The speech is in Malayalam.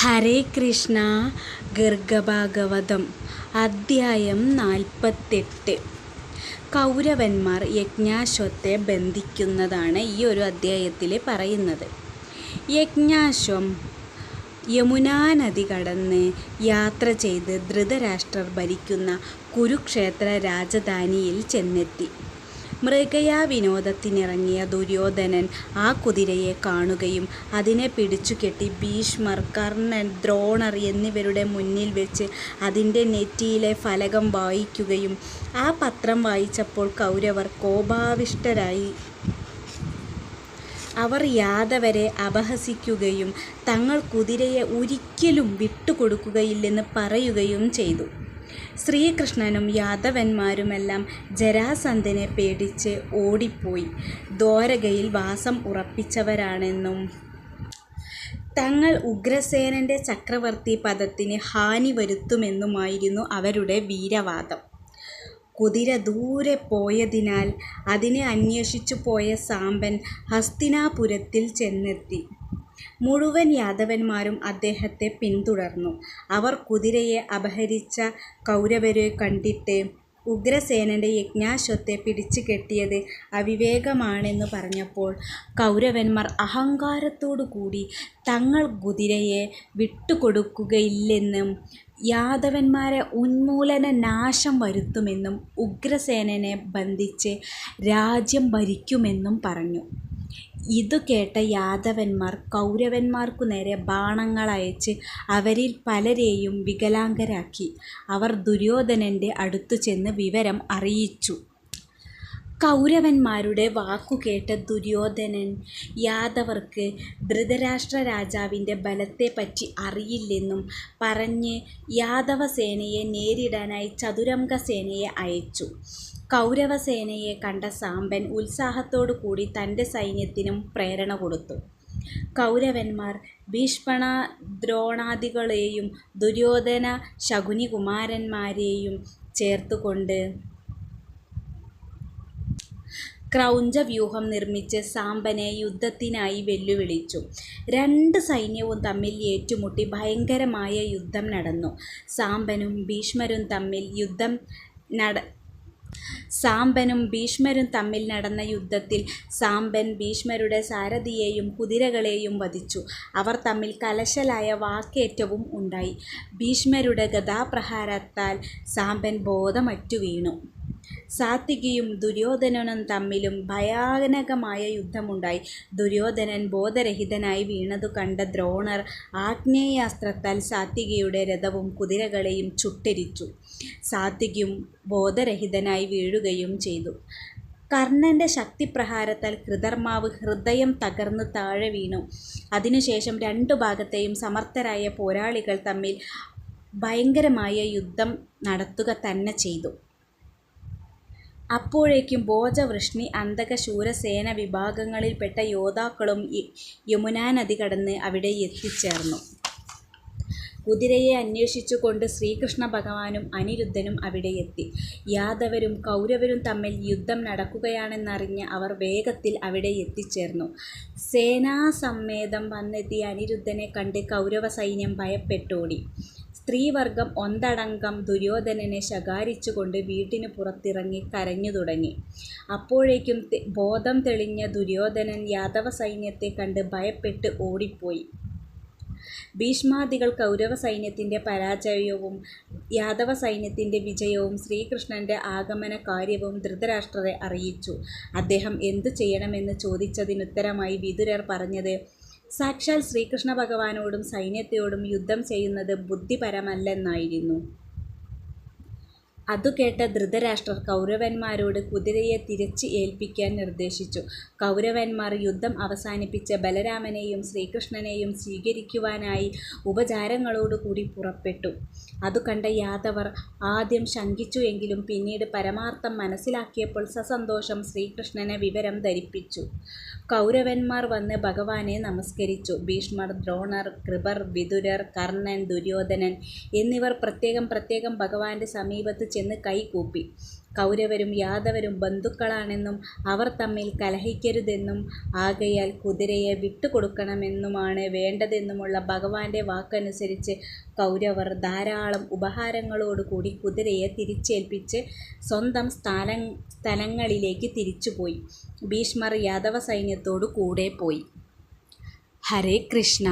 ഹരേ കൃഷ്ണ ഗർഗഭാഗവതം അദ്ധ്യായം നാൽപ്പത്തെട്ട്. കൗരവന്മാർ യജ്ഞാശ്വത്തെ ബന്ധിക്കുന്നതാണ് ഈ ഒരു അദ്ധ്യായത്തിൽ പറയുന്നത്. യജ്ഞാശ്വം യമുനാനദി കടന്ന് യാത്ര ചെയ്ത് ധൃതരാഷ്ട്രർ ഭരിക്കുന്ന കുരുക്ഷേത്ര രാജധാനിയിൽ ചെന്നെത്തി. മൃഗയാ വിനോദത്തിനിറങ്ങിയ ദുര്യോധനൻ ആ കുതിരയെ കാണുകയും അതിനെ പിടിച്ചുകെട്ടി ഭീഷ്മർ കർണൻ ദ്രോണർ എന്നിവരുടെ മുന്നിൽ വെച്ച് അതിന്റെ നെറ്റിയിലെ ഫലകം വായിക്കുകയും ആ പത്രം വായിച്ചപ്പോൾ കൗരവർ കോപാവിഷ്ടരായി. അവർ യാദവരെ അപഹസിക്കുകയും തങ്ങൾ കുതിരയെ ഒരിക്കലും വിട്ടുകൊടുക്കുകയില്ലെന്ന് പറയുകയും ചെയ്തു. ശ്രീകൃഷ്ണനും യാദവന്മാരുമെല്ലാം ജരാസന്ധനെ പേടിച്ച് ഓടിപ്പോയി. ദ്വാരകയിൽ വാസം ഉറപ്പിച്ചവരാണെന്നും തങ്ങൾ ഉഗ്രസേനന്റെ ചക്രവർത്തി പദത്തിന് ഹാനി വരുത്തുമെന്നുമായിരുന്നു അവരുടെ വീരവാദം. കുതിര ദൂരെ പോയതിനാൽ അതിനെ അന്വേഷിച്ചു പോയ സാമ്പൻ ഹസ്തിനാപുരത്തിൽ ചെന്നെത്തി. മുഴുവൻ യാദവന്മാരും അദ്ദേഹത്തെ പിന്തുടർന്നു. അവർ കുതിരയെ അപഹരിച്ച കൗരവരെ കണ്ടിട്ട് ഉഗ്രസേനന്റെ യജ്ഞാശ്വത്തെ പിടിച്ചു കെട്ടിയത് അവിവേകമാണെന്ന് പറഞ്ഞപ്പോൾ കൗരവന്മാർ അഹങ്കാരത്തോടു കൂടി തങ്ങൾ കുതിരയെ വിട്ടുകൊടുക്കുകയില്ലെന്നും യാദവന്മാരെ ഉന്മൂലന നാശം വരുത്തുമെന്നും ഉഗ്രസേനനെ ബന്ധിച്ച് രാജ്യം ഭരിക്കുമെന്നും പറഞ്ഞു. ഇതു കേട്ട യാദവന്മാർ കൗരവന്മാർക്കു നേരെ ബാണങ്ങളയച്ച് അവരിൽ പലരെയും വികലാംഗരാക്കി. അവർ ദുര്യോധനന്റെ അടുത്തു ചെന്ന് വിവരം അറിയിച്ചു. കൗരവന്മാരുടെ വാക്കുകേട്ട ദുര്യോധനൻ യാദവർക്ക് ധൃതരാഷ്ട്ര രാജാവിന്റെ ബലത്തെപ്പറ്റി അറിയില്ലെന്നും പറഞ്ഞ് യാദവസേനയെ നേരിടാനായി ചതുരംഗസേനയെ അയച്ചു. കൗരവസേനയെ കണ്ട സാമ്പൻ ഉത്സാഹത്തോടു കൂടി തന്റെ സൈന്യത്തിനും പ്രേരണ കൊടുത്തു. കൗരവന്മാർ ഭീഷ്മണ ദ്രോണാദികളെയും ദുര്യോധന ശകുനികുമാരന്മാരെയും ചേർത്തുകൊണ്ട് ക്രൗഞ്ചവ്യൂഹം നിർമ്മിച്ച് സാമ്പനെ യുദ്ധത്തിനായി വെല്ലുവിളിച്ചു. രണ്ട് സൈന്യവും തമ്മിൽ ഏറ്റുമുട്ടി ഭയങ്കരമായ യുദ്ധം നടന്നു. സാമ്പനും ഭീഷ്മരും തമ്മിൽ യുദ്ധം നട സാമ്പനും ഭീഷ്മരും തമ്മിൽ നടന്ന യുദ്ധത്തിൽ സാമ്പൻ ഭീഷ്മരുടെ സാരഥിയെയും കുതിരകളെയും വധിച്ചു. അവർ തമ്മിൽ കലശലായ വാക്കേറ്റവും ഉണ്ടായി. ഭീഷ്മരുടെ ഗദാപ്രഹാരത്താൽ സാമ്പൻ ബോധമറ്റു വീണു. സാത്വികിയും ദുര്യോധനനും തമ്മിലും ഭയാനകമായ യുദ്ധമുണ്ടായി. ദുര്യോധനൻ ബോധരഹിതനായി വീണതു കണ്ട ദ്രോണർ ആഗ്നേയാസ്ത്രത്താൽ സാത്വികിയുടെ രഥവും കുതിരകളെയും ചുട്ടരിച്ചു. സാത്വികിയും ബോധരഹിതനായി വീഴുകയും ചെയ്തു. കർണന്റെ ശക്തിപ്രഹാരത്താൽ കൃതർമാവ് ഹൃദയം തകർന്ന് താഴെ വീണു. അതിനുശേഷം രണ്ടു ഭാഗത്തെയും സമർത്ഥരായ പോരാളികൾ തമ്മിൽ ഭയങ്കരമായ യുദ്ധം നടത്തുക തന്നെ ചെയ്തു. അപ്പോഴേക്കും ഭോജവൃഷ്ണി അന്തക ശൂരസേന വിഭാഗങ്ങളിൽപ്പെട്ട യോദ്ധാക്കളും യമുനാനദി കടന്ന് അവിടെ എത്തിച്ചേർന്നു. കുതിരയെ അന്വേഷിച്ചുകൊണ്ട് ശ്രീകൃഷ്ണ ഭഗവാനും അനിരുദ്ധനും അവിടെ എത്തി. യാദവരും കൗരവരും തമ്മിൽ യുദ്ധം നടക്കുകയാണെന്നറിഞ്ഞ് അവർ വേഗത്തിൽ അവിടെ എത്തിച്ചേർന്നു. സേനാസമ്മേതം വന്നെത്തിയ അനിരുദ്ധനെ കണ്ട് കൗരവ സൈന്യം ഭയപ്പെട്ടോടി. സ്ത്രീവർഗം ഒന്നടങ്കം ദുര്യോധനനെ ശകാരിച്ചുകൊണ്ട് വീട്ടിന് പുറത്തിറങ്ങി കരഞ്ഞു തുടങ്ങി. അപ്പോഴേക്കും ബോധം തെളിഞ്ഞ ദുര്യോധനൻ യാദവ സൈന്യത്തെ കണ്ട് ഭയപ്പെട്ട് ഓടിപ്പോയി. ഭീഷ്മാദികൾ കൗരവ സൈന്യത്തിന്റെ പരാജയവും യാദവ സൈന്യത്തിന്റെ വിജയവും ശ്രീകൃഷ്ണന്റെ ആഗമന കാര്യവും ധൃതരാഷ്ട്രരെ അറിയിച്ചു. അദ്ദേഹം എന്തു ചെയ്യണമെന്ന് ചോദിച്ചതിനുത്തരമായി വിതുരർ പറഞ്ഞത് സാക്ഷാൽ ശ്രീകൃഷ്ണ ഭഗവാനോടും സൈന്യത്തോടും യുദ്ധം ചെയ്യുന്നത് ബുദ്ധിപരമല്ലെന്നായിരുന്നു. അതു കേട്ട ധൃതരാഷ്ട്രർ കൗരവന്മാരോട് കുതിരയെ തിരിച്ച് ഏൽപ്പിക്കാൻ നിർദ്ദേശിച്ചു. കൗരവന്മാർ യുദ്ധം അവസാനിപ്പിച്ച് ബലരാമനെയും ശ്രീകൃഷ്ണനെയും സ്വീകരിക്കുവാനായി ഉപചാരങ്ങളോടുകൂടി പുറപ്പെട്ടു. അതു കണ്ട യാദവർ ആദ്യം ശങ്കിച്ചു എങ്കിലും പിന്നീട് പരമാർത്ഥം മനസ്സിലാക്കിയപ്പോൾ സസന്തോഷം ശ്രീകൃഷ്ണനെ വിവരം ധരിപ്പിച്ചു. കൗരവന്മാർ വന്ന് ഭഗവാനെ നമസ്കരിച്ചു. ഭീഷ്മർ ദ്രോണർ കൃപർ വിതുരർ കർണൻ ദുര്യോധനൻ എന്നിവർ പ്രത്യേകം പ്രത്യേകം ഭഗവാന്റെ സമീപത്ത് കൈകൂപ്പി കൗരവരും യാദവരും ബന്ധുക്കളാണെന്നും അവർ തമ്മിൽ കലഹിക്കരുതെന്നും ആകയാൽ കുതിരയെ വിട്ടുകൊടുക്കണമെന്നുമാണ് വേണ്ടതെന്നുമുള്ള ഭഗവാന്റെ വാക്കനുസരിച്ച് കൗരവർ ധാരാളം ഉപഹാരങ്ങളോടുകൂടി കുതിരയെ തിരിച്ചേൽപ്പിച്ച് സ്വന്തം സ്ഥാന സ്ഥലങ്ങളിലേക്ക് തിരിച്ചുപോയി. ഭീഷ്മർ യാദവ സൈന്യത്തോടു കൂടെ പോയി. ഹരേ കൃഷ്ണ